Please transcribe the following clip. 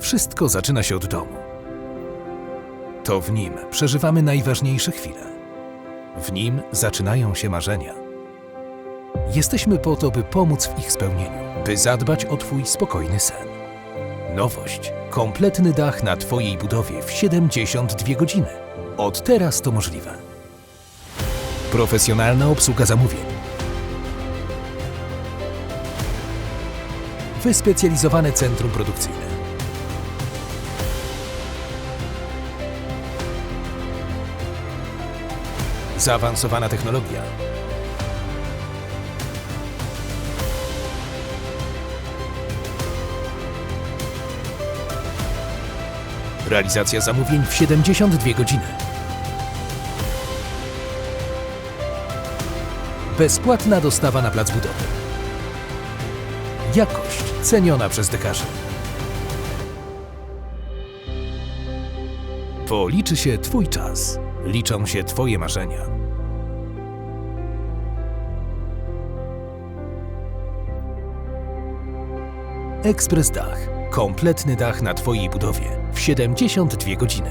Wszystko zaczyna się od domu. To w nim przeżywamy najważniejsze chwile. W nim zaczynają się marzenia. Jesteśmy po to, by pomóc w ich spełnieniu, by zadbać o Twój spokojny sen. Nowość. Kompletny dach na Twojej budowie w 72 godziny. Od teraz to możliwe. Profesjonalna obsługa zamówień. Wyspecjalizowane centrum produkcyjne. Zaawansowana technologia. Realizacja zamówień w 72 godziny. Bezpłatna dostawa na plac budowy. Jakość ceniona przez dekarzy. Bo liczy się Twój czas, liczą się Twoje marzenia. Ekspres Dach. Kompletny dach na Twojej budowie w 72 godziny.